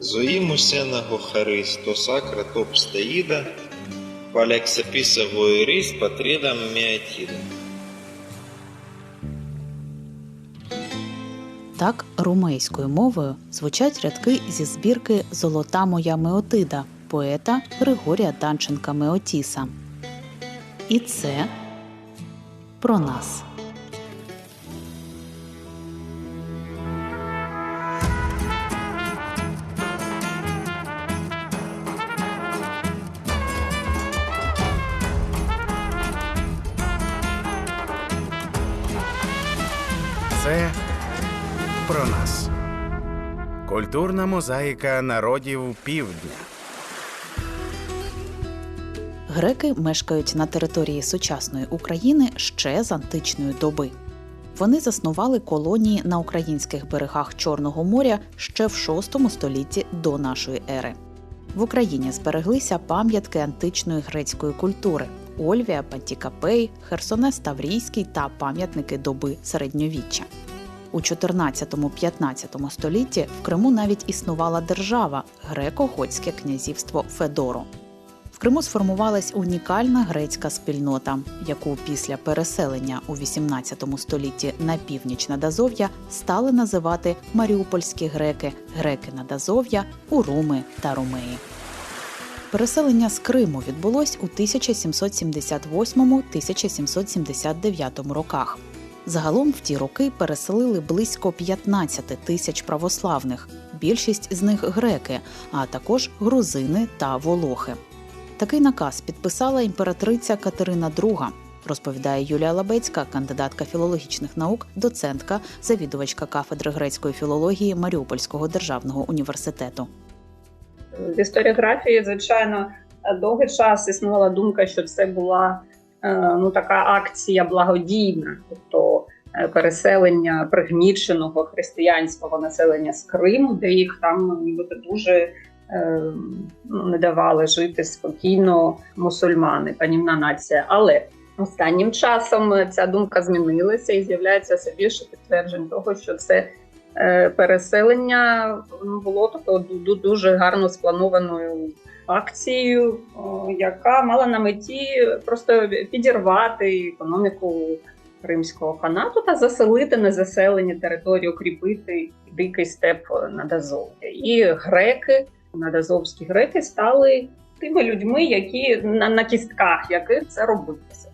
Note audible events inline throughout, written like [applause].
Зоїмусеного Харисто сакра топстаїда, палексапісової рис патредам міатіда. Так румейською мовою звучать рядки зі збірки Золота моя Меотида поета Григорія Данченка Меотіса. І це про нас. Культурна мозаїка народів півдня. Греки мешкають на території сучасної України ще з античної доби. Вони заснували колонії на українських берегах Чорного моря ще в VI столітті до нашої ери. В Україні збереглися пам'ятки античної грецької культури: Ольвія, Пантікапей, Херсонес Таврійський та пам'ятники доби середньовіччя. У 14-15 столітті в Криму навіть існувала держава греко-готське князівство Федоро. Криму сформувалась унікальна грецька спільнота, яку після переселення у 18 столітті на північ над Азов'я стали називати маріупольські греки, греки над Азов'я, уруми та румеї. Переселення з Криму відбулось у 1778-1779 роках. Загалом в ті роки переселили близько 15 тисяч православних, більшість з них греки, а також грузини та волохи. Такий наказ підписала імператриця Катерина II, розповідає Юлія Лабецька, кандидатка філологічних наук, доцентка, завідувачка кафедри грецької філології Маріупольського державного університету. В історіографії, звичайно, довгий час існувала думка, що це була е, ну така акція благодійна, тобто е, переселення пригніченого християнського населення з Криму, де їх там нібито дуже не давали жити спокійно мусульмани, панівна нація. Але останнім часом ця думка змінилася і з'являється все більше підтверджень того, що це е, переселення було тобто, ду- дуже гарно спланованою акцією, яка мала на меті просто підірвати економіку Кримського ханату та заселити незаселені території, укріпити дикий степ над Азов'я. І греки, надазовські греки, стали тими людьми, які на, на кістках яких це робилося.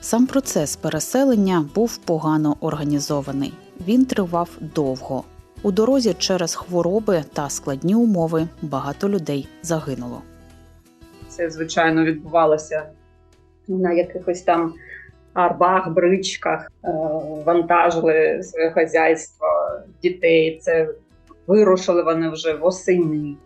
Сам процес переселення був погано організований. Він тривав довго. У дорозі через хвороби та складні умови багато людей загинуло. Це, звичайно, відбувалося на якихось там арбах, бричках, е, вантажили своє хазяйство дітей. Це вирушили вони вже восени.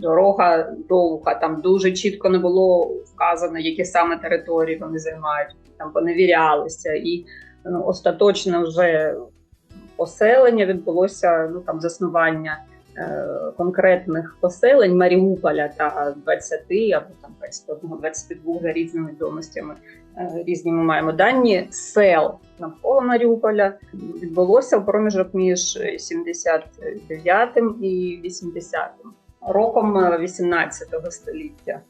Дорога довга, там дуже чітко не було вказано, які саме території вони займають. Там поневірялися, і ну, остаточно вже поселення відбулося ну там заснування е, конкретних поселень Маріуполя та 20 або там 21, 22 за різними відомостями. Е, різні ми маємо дані сел навколо Маріуполя відбулося в проміжок між 79 і 80 роком 18 століття.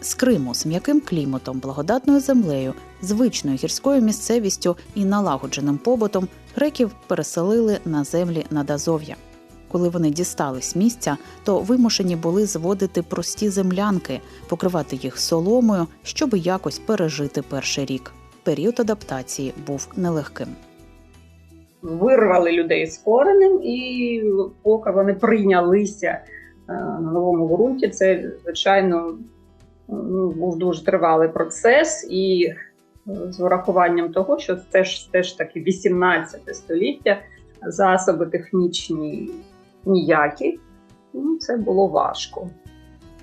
З Криму з м'яким кліматом, благодатною землею, звичною гірською місцевістю і налагодженим побутом греків переселили на землі над Азов'я. Коли вони дістались місця, то вимушені були зводити прості землянки, покривати їх соломою, щоб якось пережити перший рік. Період адаптації був нелегким. Вирвали людей з коренем, і поки вони прийнялися е, на новому ґрунті, це звичайно ну, був дуже тривалий процес, і е, з урахуванням того, що це ж теж таки 18 століття, засоби технічні ніякі, ну, це було важко.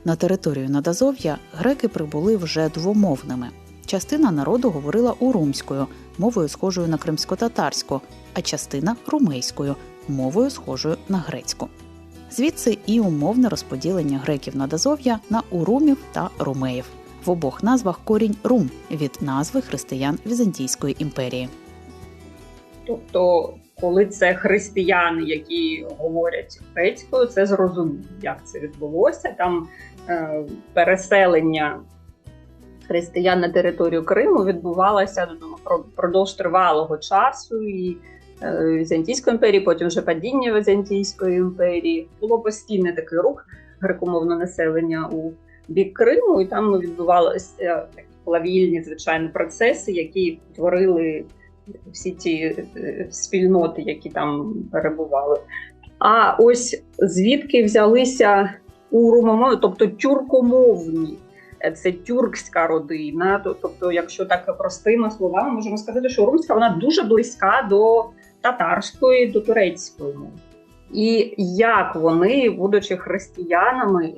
На територію Надазов'я греки прибули вже двомовними. Частина народу говорила урумською, мовою схожою на кримсько-татарську, а частина румейською, мовою схожою на грецьку. Звідси і умовне розподілення греків Надазов'я на урумів та румеїв. В обох назвах корінь рум від назви християн Візантійської імперії. Тобто, коли це християни, які говорять грецькою, це зрозуміло, як це відбулося. Там е, переселення християн на територію Криму відбувалося ну, впродовж тривалого часу. І е, Візантійської імперії, потім вже падіння Візантійської імперії. Було постійний такий рух грекомовного населення у бік Криму, і там відбувалися такі плавільні звичайні процеси, які творили всі ті е, спільноти, які там перебували. А ось звідки взялися урумомови, тобто тюркомовні. Це тюркська родина. Тобто, якщо так простими словами, можемо сказати, що урумська вона дуже близька до татарської, до турецької мови. І як вони, будучи християнами,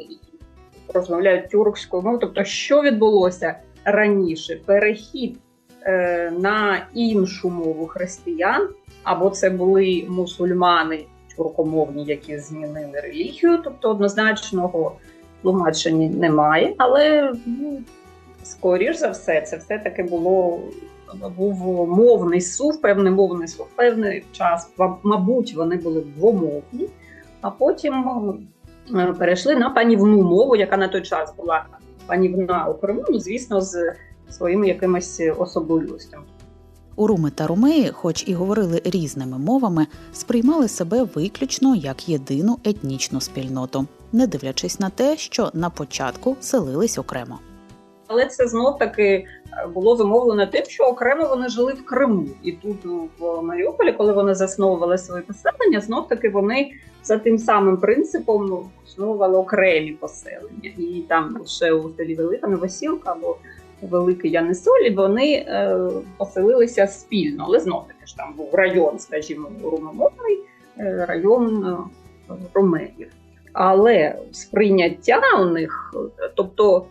розмовляють тюркською мовою, тобто, що відбулося раніше? Перехід е, на іншу мову християн, або це були мусульмани тюркомовні, які змінили релігію, тобто однозначного тлумачення немає, але ну, скоріш за все, це все-таки було. Був мовний сув, певний мовний сув, певний час, мабуть, вони були двомовні, а потім е, перейшли на панівну мову, яка на той час була панівна у Криму, ну, звісно, з своїми якимись особливостями. Уруми та румеї, хоч і говорили різними мовами, сприймали себе виключно як єдину етнічну спільноту, не дивлячись на те, що на початку селились окремо. Але це знов таки було зумовлено тим, що окремо вони жили в Криму, і тут в Маріуполі, коли вони засновували своє поселення, знов таки вони за тим самим принципом основували окремі поселення, і там лише у селі Велика Новосілка або Великий Янисолі, вони е, поселилися спільно, але знов таки ж там був район, скажімо, румомовний, е, район е, румеїв. Але сприйняття у них, тобто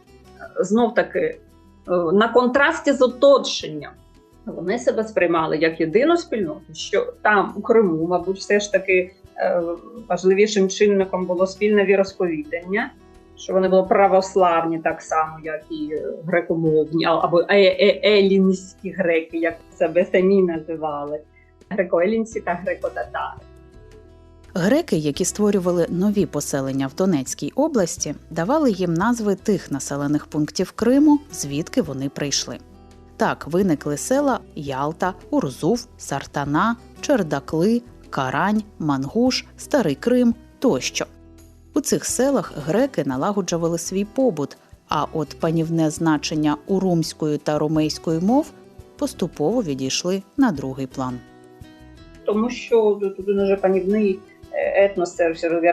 знов таки е, на контрасті з оточенням, вони себе сприймали як єдину спільноту, що там у Криму, мабуть, все ж таки е, важливішим чинником було спільне віросповідання що вони були православні так само, як і грекомовні, або е, е, елінські греки, як себе самі називали, греко-елінці та греко-татари. Греки, які створювали нові поселення в Донецькій області, давали їм назви тих населених пунктів Криму, звідки вони прийшли. Так виникли села Ялта, Урзув, Сартана, Чердакли, Карань, Мангуш, Старий Крим тощо. У цих селах греки налагоджували свій побут, а от панівне значення урумської та ромейської мов поступово відійшли на другий план. Тому що тут дуже панівний етнос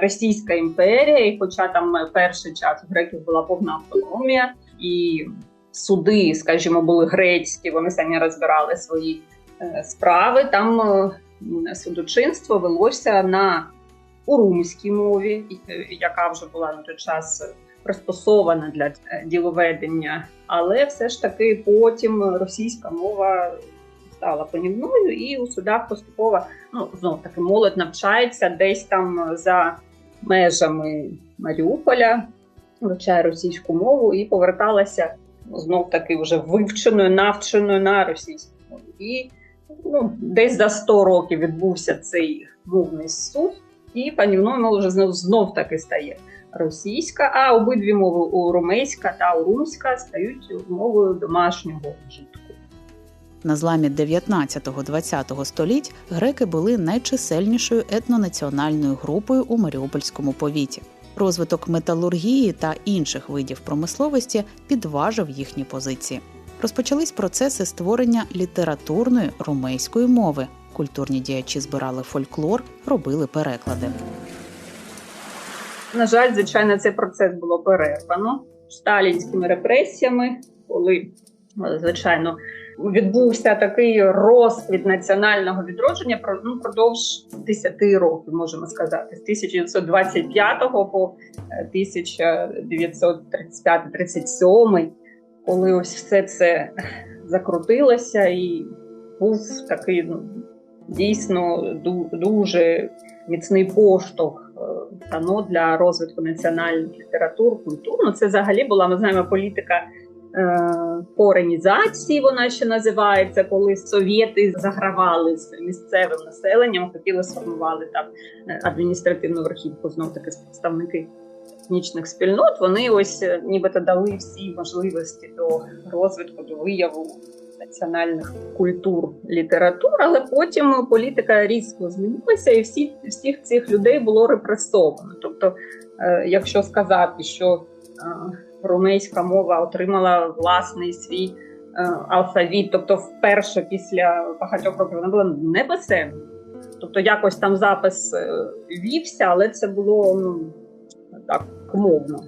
Російська імперія, і хоча там перший час у греків була повна автономія, і суди, скажімо, були грецькі, вони самі розбирали свої е, справи. Там е, судочинство велося на урумській мові, е, яка вже була на той час пристосована для е, діловедення, але все ж таки потім російська мова стала панівною, і у судах поступово ну знов таки молодь навчається десь там за межами Маріуполя, вивчає російську мову і поверталася знов таки вже вивченою, навченою на російську мову. І ну, десь за 100 років відбувся цей мовний суд і панівною мовою вже знов, знов таки стає російська, а обидві мови урумейська та урумська стають мовою домашнього вжитку. На зламі 19-20 століть греки були найчисельнішою етнонаціональною групою у Маріупольському повіті. Розвиток металургії та інших видів промисловості підважив їхні позиції. Розпочались процеси створення літературної румейської мови, Культурні діячі збирали фольклор, робили переклади. На жаль, звичайно, цей процес було перервано сталінськими репресіями, коли звичайно відбувся такий розквіт національного відродження ну, продовж 10 років, можемо сказати, з 1925 по 1935-37, коли ось все це закрутилося і був такий ну, дійсно дуже міцний поштовх е, дано для розвитку національних літератур, культур. Ну, Це взагалі була ми знаємо політика е, коренізації, вона ще називається, коли совєти загравали з місцевим населенням, хотіли сформувати там е, адміністративну верхівку, знов таки представники етнічних спільнот. Вони ось е, нібито дали всі можливості до розвитку, до вияву національних культур, літератур, але потім політика різко змінилася, і всі всіх цих людей було репресовано. Тобто, е, якщо сказати, що е, румейська мова отримала власний свій е, алфавіт, тобто вперше після багатьох років вона була не. Тобто якось там запис е, вівся, але це було ну, так мовно.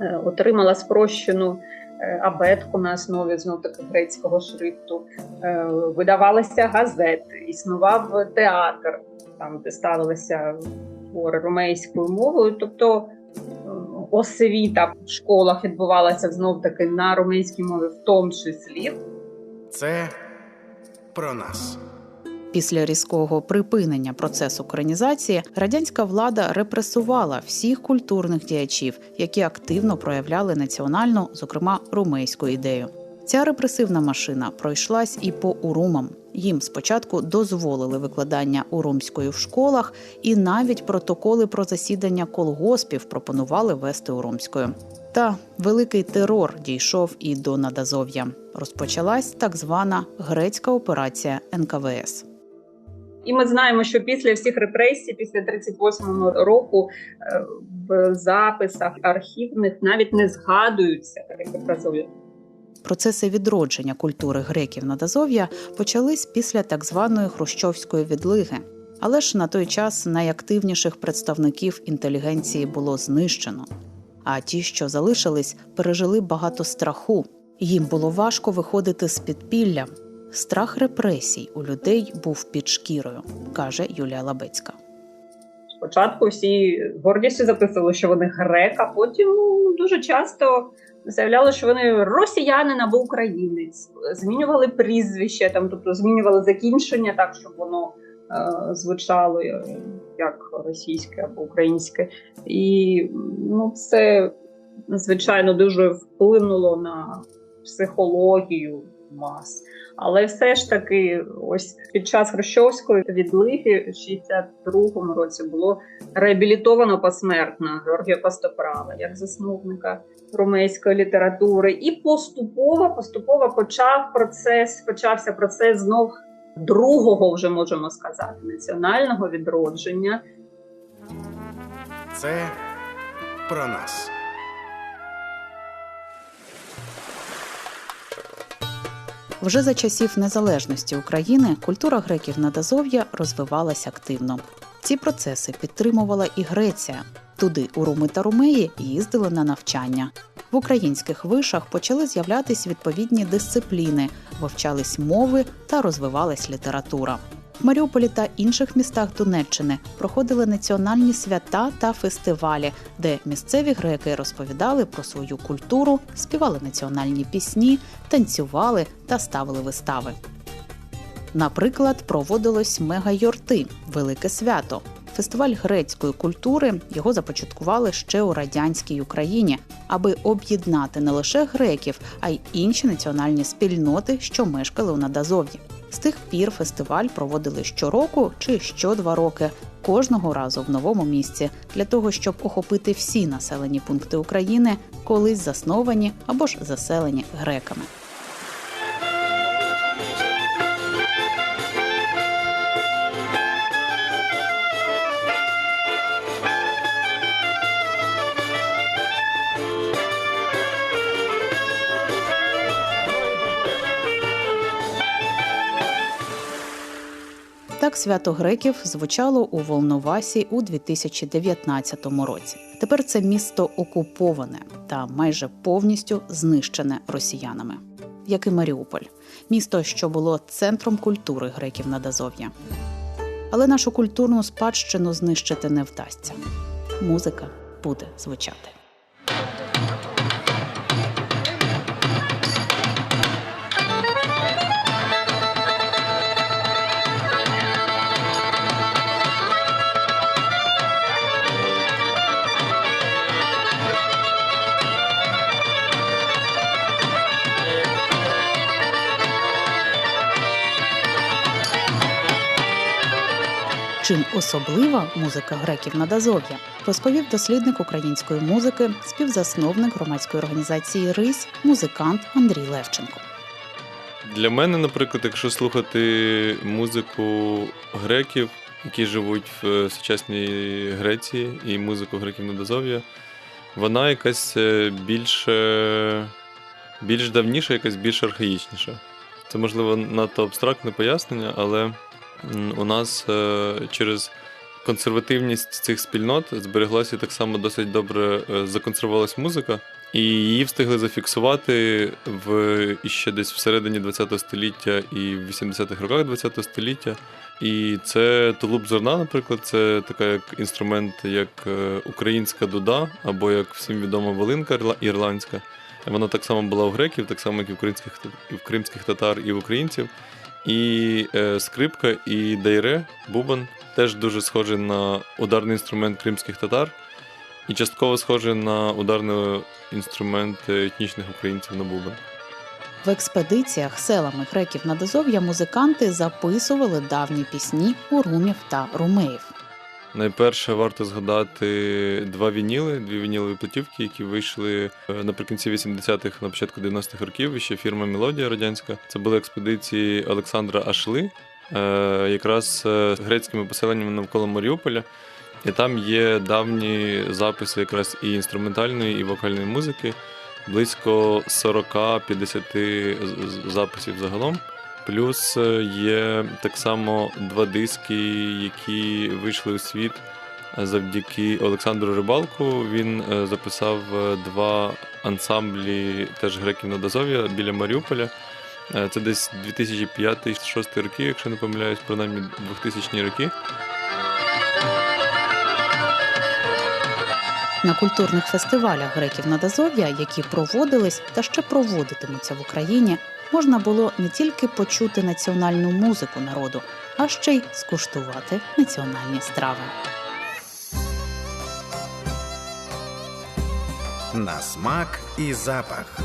Е, Отримала спрощену абетку на основі знов таки грецького шрифту. Видавалися газети, існував театр, там де ставилися твори румейською мовою. Тобто освіта в школах відбувалася знов таки на румейській мові, в тому числі. Це про нас. Після різкого припинення процесу коренізації радянська влада репресувала всіх культурних діячів, які активно проявляли національну, зокрема румейську ідею. Ця репресивна машина пройшлась і по урумам. Їм спочатку дозволили викладання урумської в школах, і навіть протоколи про засідання колгоспів пропонували вести урумською. Та великий терор дійшов і до Надазов'я. Розпочалась так звана грецька операція НКВС. І ми знаємо, що після всіх репресій, після 38-го року, е, в записах архівних навіть не згадуються репресові. Процеси відродження культури греків Надазов'я почались після так званої хрущовської відлиги. Але ж на той час найактивніших представників інтелігенції було знищено. А ті, що залишились, пережили багато страху. Їм було важко виходити з підпілля. Страх репресій у людей був під шкірою, каже Юлія Лабецька. Спочатку всі гордістю записували, що вони грек, а потім ну, дуже часто заявляли, що вони росіянин або українець, змінювали прізвище, там, тобто змінювали закінчення так, щоб воно е, звучало е, як російське або українське. І ну, це, звичайно, дуже вплинуло на психологію мас. Але все ж таки, ось під час Хрущовської відлиги в 62-му році було реабілітовано посмертно Георгія Костоправа як засновника румейської літератури, і поступово поступово почав процес, почався процес знов другого, вже можемо сказати, національного відродження. Це про нас. Вже за часів незалежності України культура греків Надазов'я розвивалася активно. Ці процеси підтримувала і Греція. Туди у Руми та румеї їздили на навчання. В українських вишах почали з'являтись відповідні дисципліни, вивчались мови та розвивалась література. Маріуполі та інших містах Донеччини проходили національні свята та фестивалі, де місцеві греки розповідали про свою культуру, співали національні пісні, танцювали та ставили вистави. Наприклад, проводилось мега-йорти велике свято. Фестиваль грецької культури його започаткували ще у радянській Україні, аби об'єднати не лише греків, а й інші національні спільноти, що мешкали у Надазов'ї. З тих пір фестиваль проводили щороку чи що два роки, кожного разу в новому місці, для того, щоб охопити всі населені пункти України, колись засновані або ж заселені греками. Так свято греків звучало у Волновасі у 2019 році. Тепер це місто окуповане та майже повністю знищене росіянами, як і Маріуполь, місто, що було центром культури греків Надазов'я. Але нашу культурну спадщину знищити не вдасться. Музика буде звучати. Чим особлива музика греків Надазов'я, розповів дослідник української музики, співзасновник громадської організації РИС, музикант Андрій Левченко. Для мене, наприклад, якщо слухати музику греків, які живуть в е, сучасній Греції, і музику греків Надазов'я, вона якась е, більш, більш давніша, якась більш архаїчніша. Це, можливо, надто абстрактне пояснення, але у нас е, через консервативність цих спільнот збереглася так само досить добре е, законсервувалась музика. І її встигли зафіксувати в іще десь всередині ХХ століття і в 80-х роках ХХ століття. І це тулуб зерна, наприклад, це така як інструмент, як е, українська дуда, або як всім відома волинка ірландська. Вона так само була у греків, так само, як і в кримських, і в кримських татар, і в українців. І е, скрипка, і дайре, бубон теж дуже схожий на ударний інструмент кримських татар, і частково схожий на ударний інструмент е, етнічних українців на бубен. В експедиціях селами греків Надазов'я музиканти записували давні пісні урумів та румеїв. Найперше варто згадати два вініли, дві вінілові платівки, які вийшли е, наприкінці 80-х, на початку 90-х років. Ще фірма Мелодія радянська. Це були експедиції Олександра Ашли, е, якраз е, з грецькими поселеннями навколо Маріуполя. І там є давні записи якраз і інструментальної, і вокальної музики. Близько 40-50 з- з- записів загалом. Плюс е, є так само два диски, які вийшли у світ завдяки Олександру Рибалку. Він е, записав е, два ансамблі теж греків на Дазов'я біля Маріуполя. Це десь 2005-2006 роки, якщо не помиляюсь, принаймні 2000 роки. На культурних фестивалях греків Надазов'я, які проводились та ще проводитимуться в Україні, можна було не тільки почути національну музику народу, а ще й скуштувати національні страви. На смак і запах.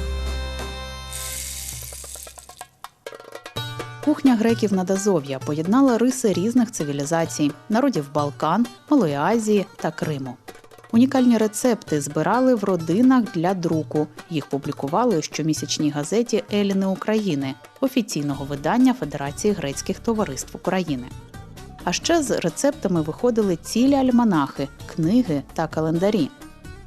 Кухня греків Надазов'я поєднала риси різних цивілізацій, народів Балкан, Малої Азії та Криму. Унікальні рецепти збирали в родинах для друку. Їх публікували у щомісячній газеті Еліни України, офіційного видання Федерації грецьких товариств України. А ще з рецептами виходили цілі альманахи, книги та календарі.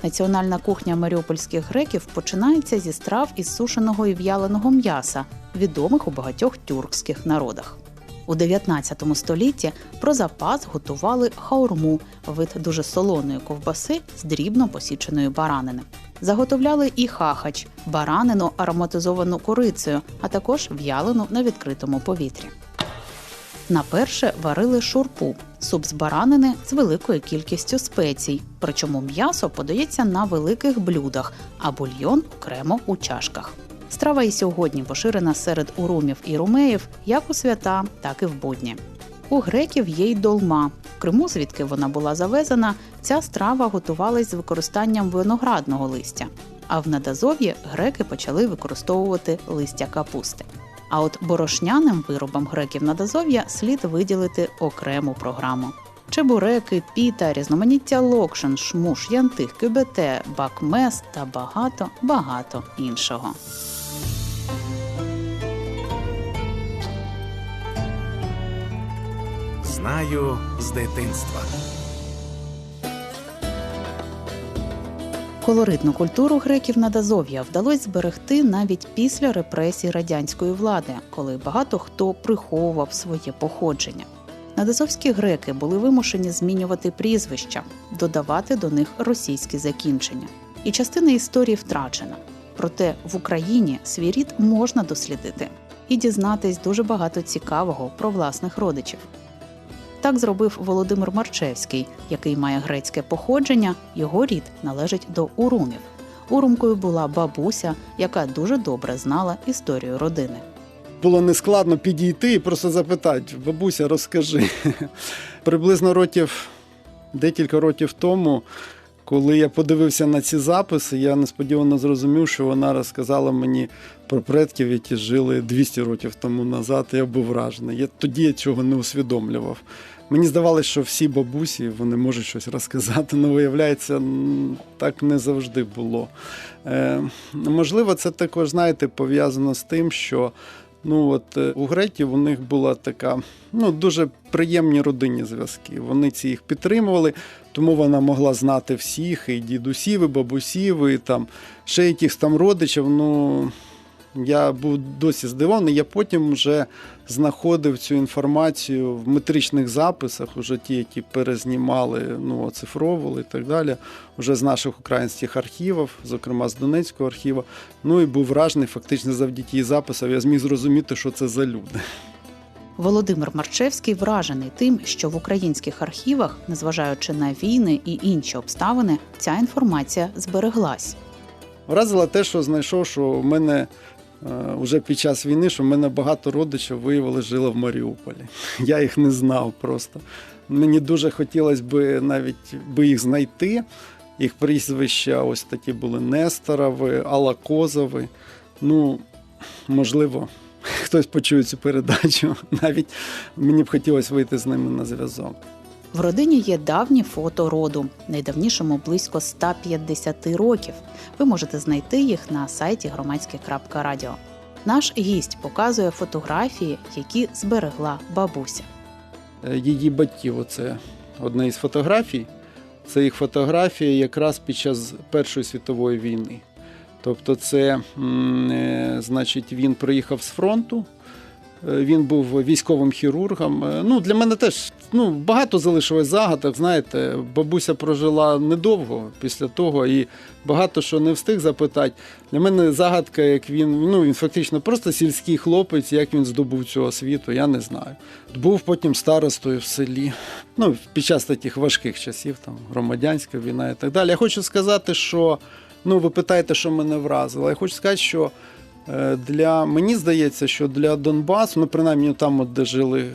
Національна кухня маріупольських греків починається зі страв із сушеного і в'яленого м'яса, відомих у багатьох тюркських народах. У 19 столітті про запас готували хаурму, вид дуже солоної ковбаси з дрібно посіченої баранини. Заготовляли і хахач, баранину ароматизовану корицею, а також в'ялену на відкритому повітрі. На перше варили шурпу суп з баранини з великою кількістю спецій. Причому м'ясо подається на великих блюдах, а бульйон окремо у чашках. Страва і сьогодні поширена серед урумів і румеїв як у свята, так і в будні. У греків є й долма. В Криму, звідки вона була завезена, ця страва готувалась з використанням виноградного листя. А в Надазов'ї греки почали використовувати листя капусти. А от борошняним виробам греків Надазов'я слід виділити окрему програму. Чебуреки, піта, різноманіття локшин, шмуш, янтих, кюбете, бакмес та багато багато іншого. Знаю з дитинства. Колоритну культуру греків Надазов'я вдалося зберегти навіть після репресій радянської влади, коли багато хто приховував своє походження. Надазовські греки були вимушені змінювати прізвища, додавати до них російські закінчення. І частина історії втрачена. Проте в Україні свій рід можна дослідити і дізнатись дуже багато цікавого про власних родичів. Так зробив Володимир Марчевський, який має грецьке походження. Його рід належить до урумів. Урумкою була бабуся, яка дуже добре знала історію родини. Було нескладно підійти і просто запитати, бабуся, розкажи. [laughs] Приблизно років, декілька років тому, коли я подивився на ці записи, я несподівано зрозумів, що вона розказала мені про предків, які жили 200 років тому назад. Я був вражений. Я тоді я цього не усвідомлював. Мені здавалося, що всі бабусі вони можуть щось розказати, але виявляється, так не завжди було. Е, можливо, це також, знаєте, пов'язано з тим, що ну, от, е, у греків у них була така ну, дуже приємні родинні зв'язки. Вони ці їх підтримували, тому вона могла знати всіх, і дідусів, і бабусів, і там ще якихось там родичів. Ну, я був досі здивований. Я потім вже знаходив цю інформацію в метричних записах, уже ті, які перезнімали, ну, оцифровували і так далі, вже з наших українських архівів, зокрема з Донецького архіву. Ну і був вражений, фактично завдяки її записам, я зміг зрозуміти, що це за люди. Володимир Марчевський вражений тим, що в українських архівах, незважаючи на війни і інші обставини, ця інформація збереглась. Вразило те, що знайшов, що в мене е, вже під час війни, що в мене багато родичів виявили жило в Маріуполі. [laughs] Я їх не знав просто. Мені дуже хотілося б навіть би їх знайти. Їх прізвища ось такі були Несторові, Алакозови. Ну, можливо, [laughs] хтось почує цю передачу. [laughs] Навіть мені б хотілося вийти з ними на зв'язок. В родині є давні фото роду, найдавнішому близько 150 років. Ви можете знайти їх на сайті громадське.радіо. Наш гість показує фотографії, які зберегла бабуся. Е, її батьків. Оце одна із фотографій. Це їх фотографія якраз під час Першої світової війни. Тобто, це, е, значить, він приїхав з фронту. Е, Він був військовим хірургом. Е, Ну, для мене теж ну, багато залишилось загадок. Знаєте, бабуся прожила недовго після того, і багато що не встиг запитати. Для мене загадка, як він, ну він фактично просто сільський хлопець, як він здобув цю освіту, я не знаю. Був потім старостою в селі. Ну, під час таких важких часів, там громадянська війна і так далі. Я хочу сказати, що ну, ви питаєте, що мене вразило. Я хочу сказати, що для мені здається, що для Донбасу, ну принаймні там, от, де жили е,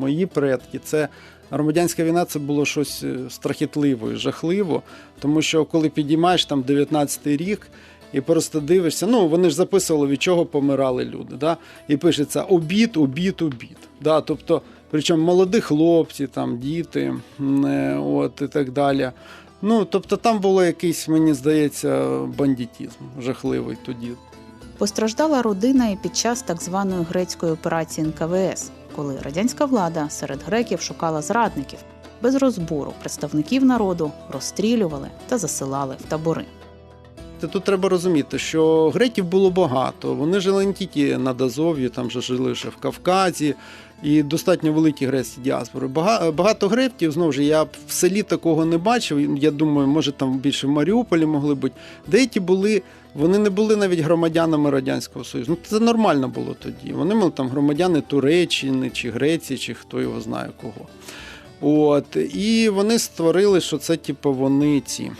мої предки, це громадянська війна це було щось е, страхітливо і жахливо. Тому що коли підіймаєш там 19-й рік. І просто дивишся, ну вони ж записували, від чого помирали люди. Да? І пишеться обід, обід, обід. Да? Тобто, причому молоді хлопці, там, діти, е, от, і так далі. Ну, тобто там було якийсь, мені здається, бандитізм жахливий тоді. Постраждала родина і під час так званої грецької операції НКВС, коли радянська влада серед греків шукала зрадників. Без розбору представників народу розстрілювали та засилали в табори. Та Тут треба розуміти, що греків було багато. Вони жили не тільки на Азов'ї, там же жили ще в Кавказі, і достатньо великі грецькі діаспори. Багато греків, знову ж я в селі такого не бачив. Я думаю, може там більше в Маріуполі могли бути. Деякі були, вони не були навіть громадянами Радянського Союзу. Ну це нормально було тоді. Вони були там громадяни Туреччини чи Греції, чи хто його знає кого. От, і вони створили, що це, типу, вони ці.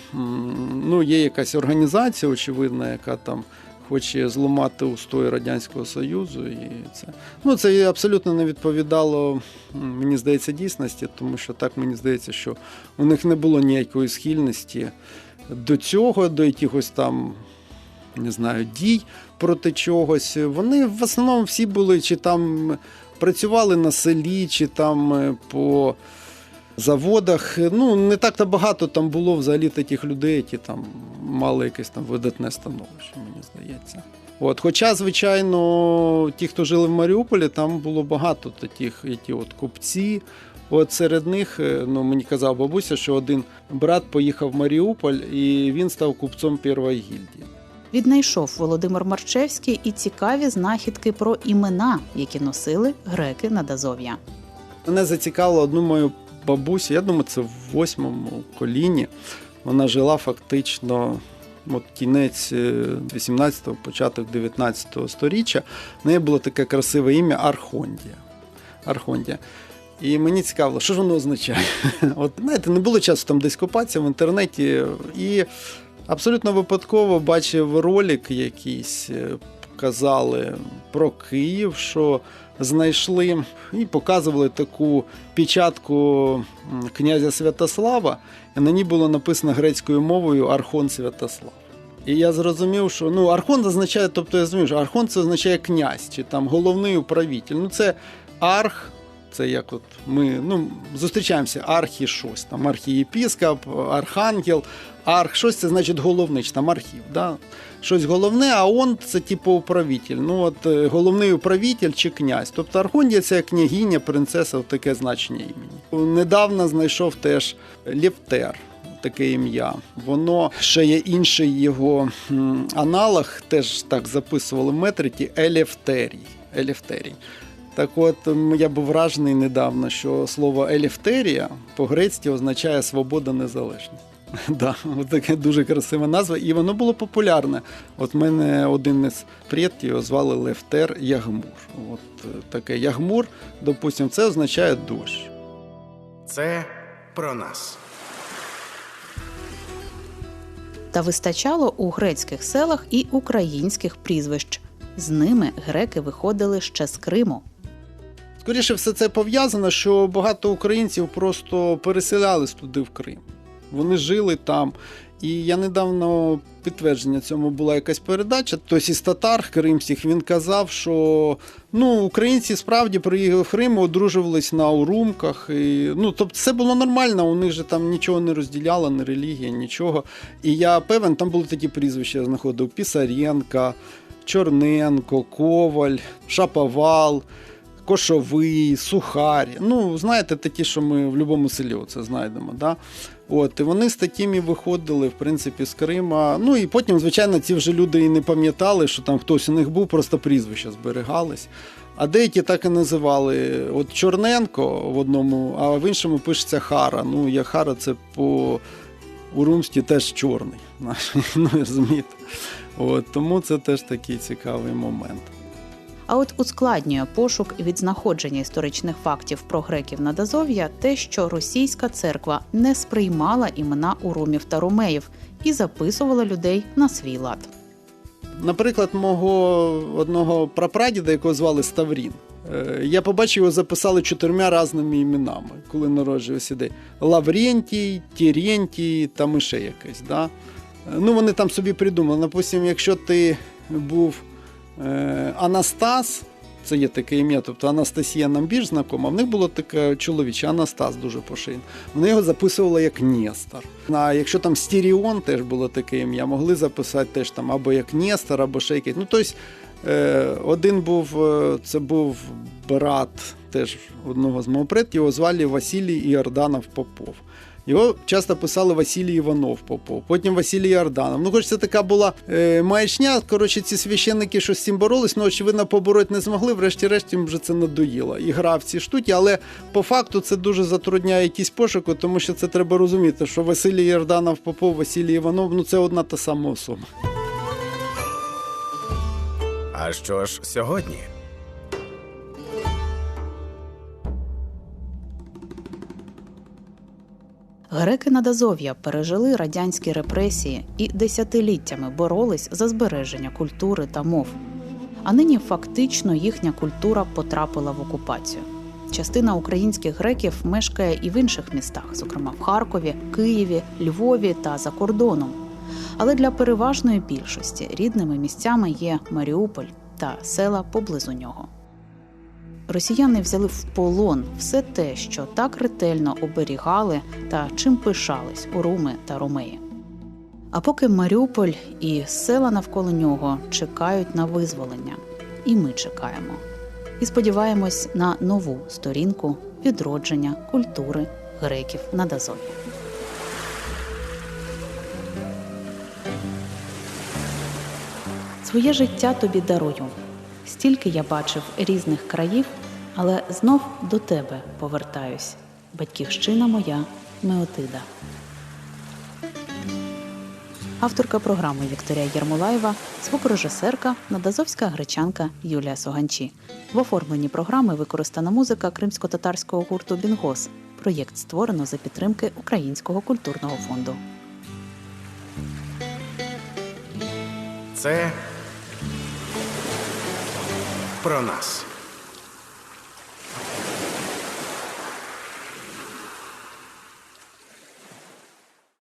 Ну, є якась організація, очевидна, яка там хоче зламати устої Радянського Союзу. І це. Ну, це абсолютно не відповідало, мені здається, дійсності, тому що так мені здається, що у них не було ніякої схильності до цього, до якихось там. Не знаю, дій проти чогось. Вони в основному всі були чи там працювали на селі, чи там е, по заводах. Ну, не так-то багато там було взагалі таких людей, які там мали якесь там видатне становище, мені здається. От, хоча, звичайно, ті, хто жили в Маріуполі, там було багато таких, які от купці. От серед них, е, ну мені казав бабуся, що один брат поїхав в Маріуполь і він став купцом першої гільдії. Віднайшов Володимир Марчевський і цікаві знахідки про імена, які носили греки над Азов'я. Мене зацікавило одну мою бабусю, я думаю, це в восьмому коліні. Вона жила фактично от кінець 18-го, початок 19-го сторіччя. В неї було таке красиве ім'я Архондія. Архондія. І мені цікаво, що ж воно означає. [laughs] От знаєте, не було часу там десь копатися в інтернеті. І абсолютно випадково бачив ролик якийсь, е, казали про Київ, що знайшли і показували таку печатку князя Святослава, і на ній було написано грецькою мовою Архон Святослав. І я зрозумів, що ну, Архон означає, тобто я розумію, що Архон це означає князь чи там головний управитель. Ну це арх, Це як от ми ну, зустрічаємося архі щось, там архієпіскоп, архангел, арх, щось це значить головний, там архів. Да? Щось головне, а он це типу управитель. Ну от е, головний управитель чи князь. Тобто архонтія це княгиня, принцеса, таке значення імені. Недавно знайшов теж Лєвтер. Таке ім'я. Воно ще є інший його аналог, теж так записували в метриті Елефтерій. Елефтерій. Так от я був вражений недавно, що слово елефтерія по-грецьки означає свобода незалежність. [laughs] Да, от таке дуже красива назва, і воно було популярне. От мене один із предків його звали Лефтер Ягмур. От е, таке Ягмур, допустимо, це означає дощ. Це про нас. Та вистачало у грецьких селах і українських прізвищ. З ними греки виходили ще з Криму. Скоріше все це пов'язано, що багато українців просто переселялись туди в Крим. Вони жили там. І я недавно підтвердження цьому була якась передача. Хтось із татар кримських він казав, що ну, українці справді приїхали в Крим, одружувались на урумках. І, ну, тобто це було нормально, у них же там нічого не розділяло, не релігія, нічого. І я певен, там були такі прізвища, я знаходив Пісаренка, Чорненко, Коваль, Шаповал. Кошовий, сухарь. Ну, знаєте, такі, що ми в будь-якому селі це знайдемо. Да? От, і вони з такими виходили, в принципі, з Крима. Ну і потім, звичайно, ці вже люди і не пам'ятали, що там хтось у них був, просто прізвища зберігались. А деякі так і називали. От Чорненко в одному, а в іншому пишеться Хара. Ну, я Хара це по урумськи теж чорний. [laughs] Ну, розумієте. От, тому це теж такий цікавий момент. А от ускладнює пошук від знаходження історичних фактів про греків на Дазов'я те, що російська церква не сприймала імена урумів та ромеїв і записувала людей на свій лад. Наприклад, мого одного прапрадіда, якого звали Ставрін. Е, Я побачив, його записали чотирма різними іменами, коли народжувався день. Лаврентій, Терентій, там іще якесь. Да? Е, Ну, вони там собі придумали. Напустимо, якщо ти був Анастас, це є таке ім'я, тобто Анастасія нам більш знакома, в них було таке чоловіче, Анастас дуже поширено. Вони його записували як Нестор. А якщо там Стеріон теж було таке ім'я, могли записати теж там або як Нестор, або ще якесь. Ну, тобто, е, один був, е, це був брат теж одного з мого предків, його звали Василій Іорданов Попов. Його часто писали Василій Іванов Попов, потім Василій Ярданов. Ну, хоч це така була е, маячня. Коротше, ці священники щось з цим боролись, ну, очевидно, побороти не змогли. Врешті-решт їм вже це надоїло. І грав ці штуки, але по факту це дуже затрудняє якісь пошуки, тому що це треба розуміти, що Василій Ярданов Попов, Василій Іванов ну це одна та сама особа. А що ж сьогодні? Греки на Дазов'я пережили радянські репресії і десятиліттями боролись за збереження культури та мов. А нині фактично їхня культура потрапила в окупацію. Частина українських греків мешкає і в інших містах, зокрема в Харкові, Києві, Львові та за кордоном. Але для переважної більшості рідними місцями є Маріуполь та села поблизу нього. Росіяни взяли в полон все те, що так ретельно оберігали та чим пишались уруми та ромеї. А поки Маріуполь і села навколо нього чекають на визволення, і ми чекаємо. І сподіваємось на нову сторінку відродження культури греків на Дазові. Своє життя тобі дарую. Стільки я бачив різних країв, але знов до тебе повертаюсь. Батьківщина моя Меотида. Авторка програми Вікторія Єрмолаєва, звукорежисерка, надазовська гречанка Юлія Соганчі. В оформленні програми використана музика кримсько-татарського гурту Бінгос. Проєкт створено за підтримки Українського культурного фонду. Це про нас.